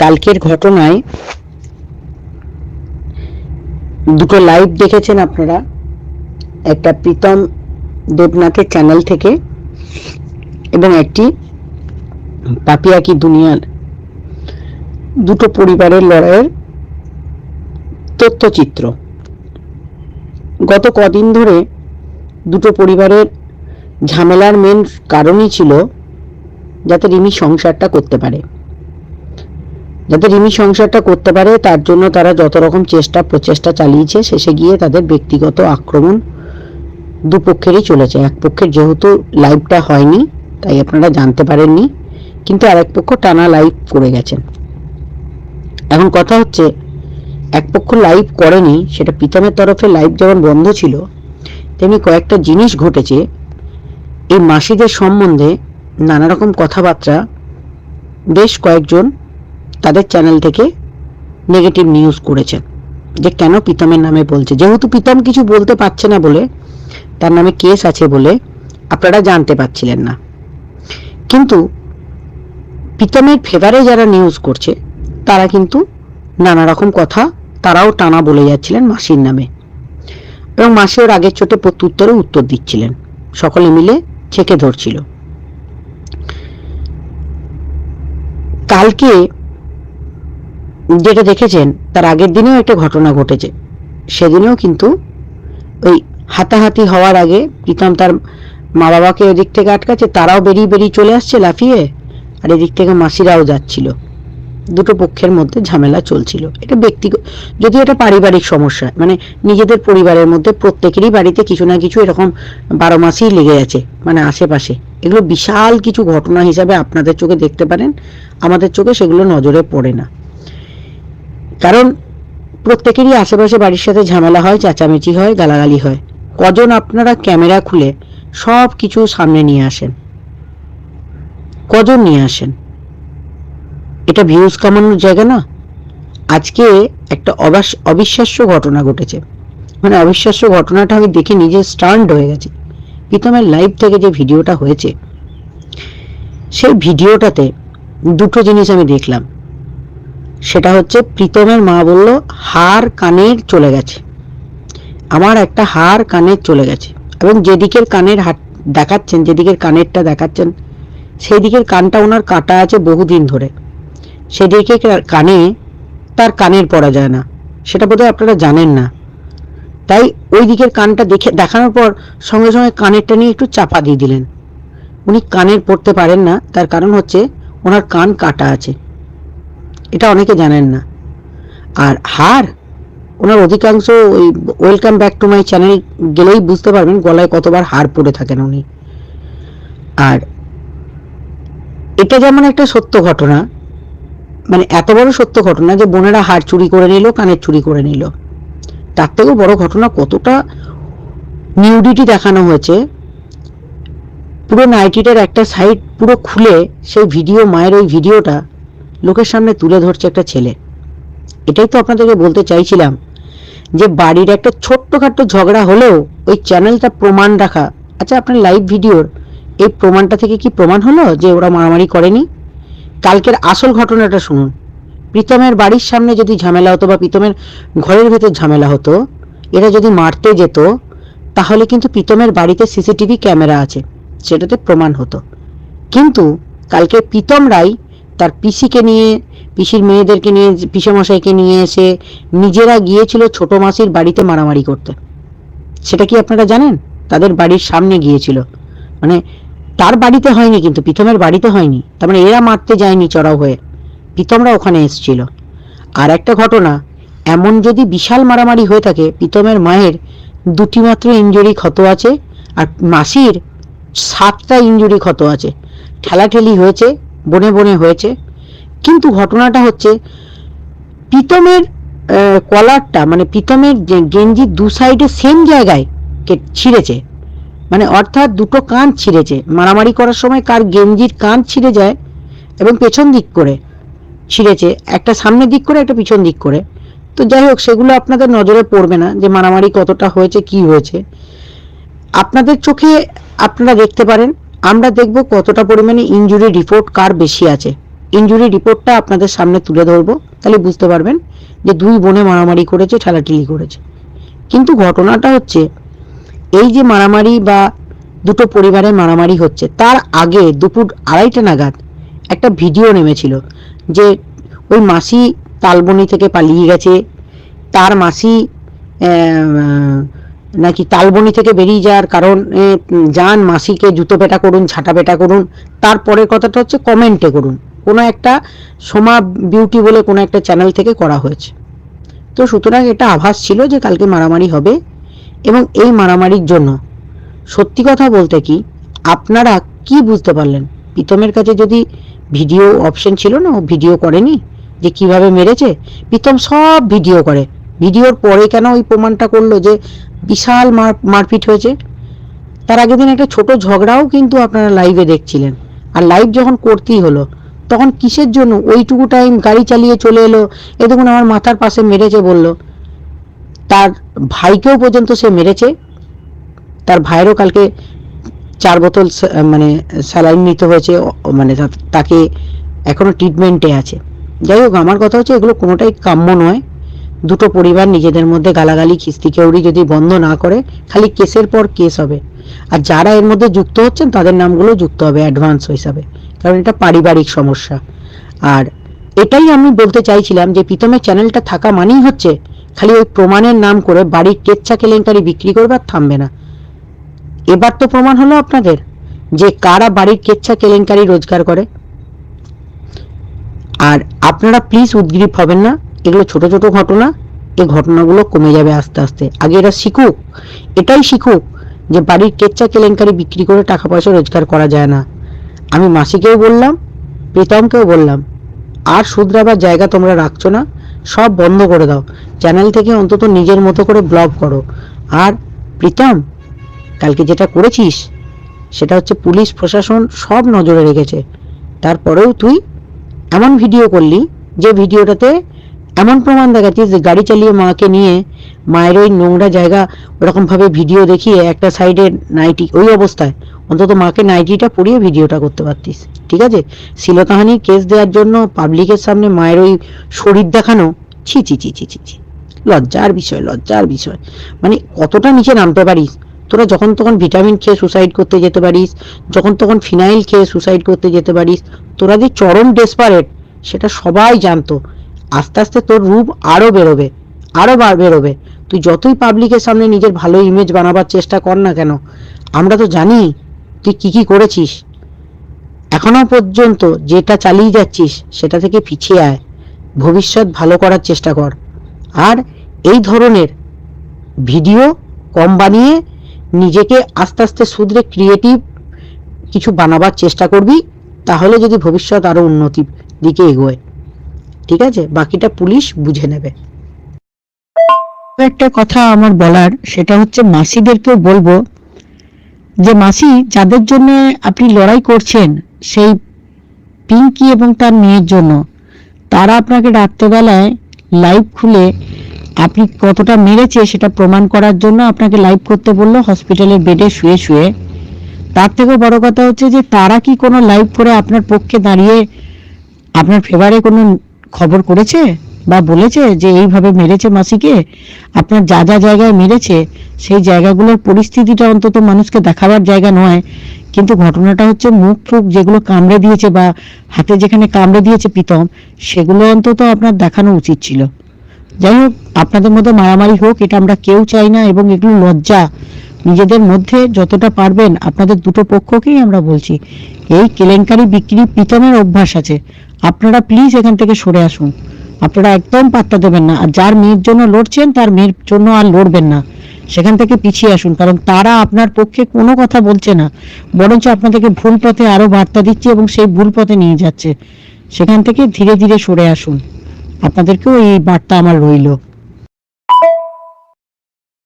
কালকের ঘটনায় দুটো লাইভ দেখেছেন আপনারা। একটা প্রীতম দেবনাথের চ্যানেল থেকে এবং একটি পাপিয়াকি দুনিয়ার। দুটো পরিবারের লড়াইয়ের তথ্যচিত্র। গত কদিন ধরে দুটো পরিবারের ঝামেলার মেন কারণই ছিল যাতে রিমি সংসারটা করতে পারে। যাতে রিমি সংসারটা করতে পারে, তার জন্য তারা যত রকম চেষ্টা, প্রচেষ্টা চালিয়েছে, শেষে গিয়ে তাদের ব্যক্তিগত আক্রমণ দুপক্ষেরই চলেছে। এক পক্ষের যেহেতু লাইভটা হয়নি, তাই আপনারা জানতে পারেননি, কিন্তু আরেক পক্ষ টানা লাইভ করে গেছেন এখন কথা হচ্ছে, এক পক্ষ লাইভ করেনি, সেটা প্রীতমের তরফে লাইভ যেমন বন্ধ ছিল, তেমনি কয়েকটা জিনিস ঘটেছে। এই মাসিদের সম্বন্ধে নানা রকম কথাবার্তা, বেশ কয়েকজন তাদের চ্যানেল থেকে নেগেটিভ নিউজ করেছেন যে কেন প্রীতমের নামে বলছে? যেহেতু প্রীতম কিছু বলতে পারছে না বলে, তার নামে কেস আছে বলে আপনারা জানতে পারছিলেন না। কিন্তু প্রীতমের ফেভারে যারা নিউজ করছে, তারা কিন্তু নানা রকম কথা তারাও টানা বলে যাচ্ছিলেন মাসির নামে। এবং মাসি ওর আগের চোটে প্রত্যুত্তরে উত্তর দিচ্ছিলেন। সকলে মিলে ছেকে ধরছিল। কালকে যেটা দেখেছেন, তার আগের দিনেও একটা ঘটনা ঘটেছে। সেদিনেও কিন্তু ওই হাতাহাতি হওয়ার আগে প্রীতম তার মা বাবাকে ওদিক থেকে আটকাচ্ছে, তারাও বেরিয়ে বেরিয়ে চলে আসছে লাফিয়ে, আর এদিক থেকে মাসিরাও যাচ্ছিল। দুটো পক্ষের মধ্যে ঝামেলা চলছিল। এটা ব্যক্তিগত যদি এটা পারিবারিক সমস্যা মানে নিজেদের পরিবারের মধ্যে প্রত্যেকেরই বাড়িতে কিছু না কিছু এরকম বারো মাসেই লেগে আছে মানে আশেপাশে। এগুলো বিশাল কিছু ঘটনা হিসাবে আপনাদের চোখে দেখতে পারেন, আমাদের চোখে সেগুলো নজরে পড়ে না। কারণ প্রত্যেকেরই আশেপাশে বাড়ির সাথে ঝামেলা হয়, চেঁচামেচি হয়, গালাগালি হয়। কজন আপনারা ক্যামেরা খুলে সব কিছু সামনে নিয়ে আসেন? কজন নিয়ে আসেন? এটা ভিউজ কামানোর জায়গা না। আজকে একটা অবিশ্বাস্য ঘটনা ঘটেছে। মানে অবিশ্বাস্য ঘটনাটা আমি দেখে নিজে স্টান্ড হয়ে গেছি। প্রীতমের লাইভ থেকে যে ভিডিওটা হয়েছে, সেই ভিডিওটাতে দুটো জিনিস আমি দেখলাম। সেটা হচ্ছে প্রীতমের মা বলল, হার কানের চলে গেছে। আমার একটা হার কানের চলে গেছে। এবং যেদিকের কানের হাট দেখাচ্ছেন, যেদিকের কানেরটা দেখাচ্ছেন সেই দিকের কানটা ওনার কাটা আছে বহুদিন ধরে। সেদিকে কানে তার কানের পরা যায় না। সেটা বোধহয় আপনারা জানেন না। তাই ওই দিকের কানটা দেখে, দেখানোর পর সঙ্গে সঙ্গে কানেরটা নিয়ে একটু চাপা দিয়ে দিলেন। উনি কানের পড়তে পারেন না, তার কারণ হচ্ছে ওনার কান কাটা আছে। এটা অনেকে জানেন না। আর হার, ওনার অধিকাংশ ওই welcome back to my channel গেলেই বুঝতে পারবেন গলায় কতবার হার পড়ে থাকেন উনি। আর এটা যেমন একটা সত্য ঘটনা মানে এত বড় সত্য ঘটনা যে বোনেরা হার চুরি করে নিল, কানের চুরি করে নিল। তার থেকেও বড় ঘটনা কতটা নিউডিটি দেখানো হয়েছে। পুরো নাইটিটার একটা সাইড পুরো খুলে সেই ভিডিও মায়ের ওই ভিডিওটা লোকের সামনে তুলে ধরছে একটা ছেলে। এটাই তো আপনাদেরকে বলতে চাইছিলাম যে বাড়ির একটা ছোট্টখাট্ট ঝগড়া হলেও ওই চ্যানেলটা প্রমাণ রাখা। আচ্ছা আপনার লাইভ ভিডিওর এই প্রমাণটা থেকে কি প্রমাণ হলো যে ওরা মারামারি করেনি? কালকের আসল ঘটনাটা শুনুন। প্রীতমের বাড়ির সামনে যদি ঝামেলা হতো বা প্রীতমের ঘরের ভেতর ঝামেলা হতো এরা যদি মারতে যেত, তাহলে কিন্তু প্রীতমের বাড়িতে সিসিটিভি ক্যামেরা আছে, সেটাতে প্রমাণ হতো। কিন্তু কালকে প্রীতম রায় তার পিসিকে নিয়ে, পিসির মেয়েদেরকে নিয়ে, পিসেমশাইকে নিয়ে এসে নিজেরা গিয়েছিল ছোট মাসির বাড়িতে মারামারি করতে। সেটা কি আপনারা জানেন? তাদের বাড়ির সামনে গিয়েছিল। মানে তার বাড়িতে হয়নি কিন্তু, প্রীতমের বাড়িতে হয়নি। তার মানে এরা মারতে যায়নি চড়াও হয়ে। প্রীতমরা ওখানে এসছিল। আর একটা ঘটনা, এমন যদি বিশাল মারামারি হয়ে থাকে, প্রীতমের মায়ের দুটি মাত্র ইঞ্জুরি ক্ষত আছে, আর মাসির সাতটা ইঞ্জুরি ক্ষত আছে। ঠেলাঠেলি হয়েছে বনে বনে হয়েছে। কিন্তু ঘটনাটা হচ্ছে, প্রীতমের কলারটা মানে প্রীতমের যে গেঞ্জির দু সাইডে সেম জায়গায় ছিঁড়েছে। মানে অর্থাৎ দুটো কান ছিঁড়েছে। মারামারি করার সময় কার গেঞ্জির কান ছিঁড়ে যায় এবং পেছন দিক করে ছিঁড়েছে। একটা সামনের দিক করে, একটা পিছন দিক করে। তো যাই হোক, সেগুলো আপনাদের নজরে পড়বে না যে মারামারি কতটা হয়েছে, কি হয়েছে। আপনাদের চোখে আপনারা দেখতে পারেন আমরা দেখব কতটা পরিমাণে ইনজুরি রিপোর্ট কার বেশি আছে। ইনজুরি রিপোর্টটা আপনাদের সামনে তুলে ধরবো, তাহলে বুঝতে পারবেন যে দুই বোনে মারামারি করেছে, ঠেলাঠেলি করেছে। কিন্তু ঘটনাটা হচ্ছে, এই যে মারামারি বা দুটো পরিবারের মারামারি হচ্ছে, তার আগে দুপুর আড়াইটা নাগাদ একটা ভিডিও নেমেছিল যে ওই মাসি তালবনি থেকে পালিয়ে গেছে, তার মাসি নাকি তালবনি থেকে বেরিয়ে যাওয়ার কারণ যান মাসিকে জুতো পেটা করুন ঝাঁটা পেটা করুন তারপরের কথাটা হচ্ছে কমেন্টে করুন। কোনো একটা সোমা বিউটি বলে কোনো একটা চ্যানেল থেকে করা হয়েছে। তো সুতরাং এটা আভাস ছিল যে কালকে মারামারি হবে এবং এই মারামারির জন্য। সত্যি কথা বলতে কি, আপনারা কি বুঝতে পারলেন? প্রীতমের কাছে যদি ভিডিও অপশন ছিল না, ও ভিডিও করেনি যে কীভাবে মেরেছে, প্রীতম সব ভিডিও করে। ভিডিওর পরে কেন ওই প্রমাণটা করল যে বিশাল মার মারপিট হয়েছে? তার আগের দিন একটা ছোট ঝগড়াও কিন্তু আপনারা লাইভে দেখছিলেন। আর লাইভ যখন করতেই হলো, তখন কিসের জন্য ওইটুকু টাইম গাড়ি চালিয়ে চলে এলো? এ দেখুন আমার মাথার পাশে মেরেছে বলল। তার ভাইকেও পর্যন্ত সে মেরেছে। তার ভাইয়েরও কালকে চার বোতল মানে স্যালাইন নিতে হয়েছে। মানে তাকে এখনও ট্রিটমেন্টে আছে। যাই হোক, আমার কথা হচ্ছে এগুলো কোনোটাই কাম্য নয়। দুটো পরিবার নিজেদের মধ্যে গালাগালি খিস্তি কেউরি যদি বন্ধ না করে, খালি কেসের পর কেস হবে। আর যারা এর মধ্যে যুক্ত হচ্ছেন, তাদের নামগুলো যুক্ত হবে অ্যাডভান্স হিসাবে, কারণ এটা পারিবারিক সমস্যা। আর এটাই আমি বলতে চাইছিলাম যে, প্রীতমের চ্যানেলটা থাকা মানেই হচ্ছে, খালি ওই প্রমাণের নাম করে বাড়ির কেচ্ছা কেলেঙ্কারি বিক্রি করবে আর থামবে না। এবার তো প্রমাণ হলো আপনাদের, যে কারা বাড়ির কেচ্ছা কেলেঙ্কারি রোজগার করে। আর আপনারা প্লিজ উদ্গ্রীব হবেন না। এগুলো ছোট ছোট ঘটনা এই ঘটনাগুলো কমে যাবে আস্তে আস্তে। আগে এরা শিখুক, এটাই শিখুক যে বাড়ির কেচ্চা কেলেঙ্কারি বিক্রি করে টাকা পয়সা রোজগার করা যায় না। আমি মাসিকেও বললাম, প্রীতমকেও বললাম, আর শুধরাবার জায়গা তোমরা রাখছো না, সব বন্ধ করে দাও। চ্যানেল থেকে অন্তত নিজের মতো করে ব্লগ করো। আর প্রীতম, কালকে যেটা করেছিস, সেটা হচ্ছে পুলিশ, প্রশাসন সব নজরে রেখেছে। তারপরেও তুই এমন ভিডিও করলি, যে ভিডিওটাতে এমন প্রমাণ দেখাচ্ছিস যে গাড়ি চালিয়ে মাকে নিয়ে মায়ের ওই নোংরা জায়গা ওরকম ভাবে ভিডিও দেখিয়ে একটা সাইডে নাইটি, ওই অবস্থায় অন্তত মাকে নাইটিটা পরিয়ে ভিডিওটা করতে পারতিস। ঠিক আছে? শিলতাহানি কেস দেওয়ার জন্য পাবলিকের সামনে মায়ের ওই শরীর দেখানো, ছি ছি ছি ছি ছি ছি। লজ্জার বিষয় লজ্জার বিষয়। মানে কতটা নিচে নামতে পারিস? তোরা যখন তখন ভিটামিন খেয়ে সুসাইড করতে যেতে পারিস, যখন তখন ফিনাইল খেয়ে সুসাইড করতে যেতে পারিস, তোরা যে চরম ডেসপারেট সেটা সবাই জানতো। আস্তে আস্তে তোর রূপ আরও বেরোবে, আরও বার বেরোবে। তুই যতই পাবলিকের সামনে নিজের ভালো ইমেজ বানাবার চেষ্টা কর না কেন, আমরা তো জানি তুই কি কি করেছিস। এখনও পর্যন্ত যেটা চালিয়ে যাচ্ছিস সেটা থেকে পিছিয়ে আয়। ভবিষ্যৎ ভালো করার চেষ্টা কর। আর এই ধরনের ভিডিও কম বানিয়ে নিজেকে আস্তে আস্তে শুধরে ক্রিয়েটিভ কিছু বানাবার চেষ্টা করবি, তাহলে যদি ভবিষ্যৎ আরও উন্নতির দিকে এগোয়। ঠিক আছে? বাকিটা পুলিশ বুঝে নেবে। একটা কথা আমার বলার, সেটা হচ্ছে মাসিদেরকেও বলব যে, মাসি, যাদের জন্য আপনি লড়াই করছেন, সেই পিঙ্কি এবং তার মেয়ের জন্য, তারা আপনাকে রাত্রেবেলায় লাইভ খুলে আপনি কতটা মেরেছে সেটা প্রমাণ করার জন্য আপনাকে লাইভ করতে বলল হসপিটালের বেডে শুয়ে শুয়ে। তার থেকেও বড় কথা হচ্ছে যে, তারা কি কোনো লাইভ করে আপনার পক্ষে দাঁড়িয়ে আপনার ফেভারে কোনো খবর করেছে বা বলেছে যে এইভাবে মেরেছে মাসিকে? আপনার যা যা জায়গায় মেরেছে, সেই জায়গাগুলোর পরিস্থিতিটা অন্তত মানুষকে দেখাবার জায়গা নয়। কিন্তু ঘটনাটা হচ্ছে মুখ ফুক যেগুলো কামড়ে দিয়েছে বা হাতে যেখানে কামড়ে দিয়েছে প্রীতম, সেগুলো অন্তত আপনার দেখানো উচিত ছিল। যাই হোক, আপনাদের মধ্যে মারামারি হোক, এটা আমরা কেউ চাই না এবং এগুলো লজ্জা। নিজেদের মধ্যে যতটা পারবেন, আপনাদের দুটো পক্ষকেই আমরা বলছি। এই কেলেঙ্কারি বিক্রি প্রীতমের অভ্যাস আছে। আপনারা প্লিজ এখান থেকে সরে আসুন। আপনারা একদম পাত্তা দেবেন না। আর যার মেয়ের জন্য লড়ছেন, তার মেয়ের জন্য আর লড়বেন না। সেখান থেকে পিছিয়ে আসুন, কারণ তারা আপনার পক্ষে কোনো কথা বলছে না। বরঞ্চ আপনাদেরকে ভুল পথে আরও বার্তা দিচ্ছে এবং সেই ভুল পথে নিয়ে যাচ্ছে। সেখান থেকে ধীরে ধীরে সরে আসুন। আপনাদেরকেও এই বার্তা আমার রইল।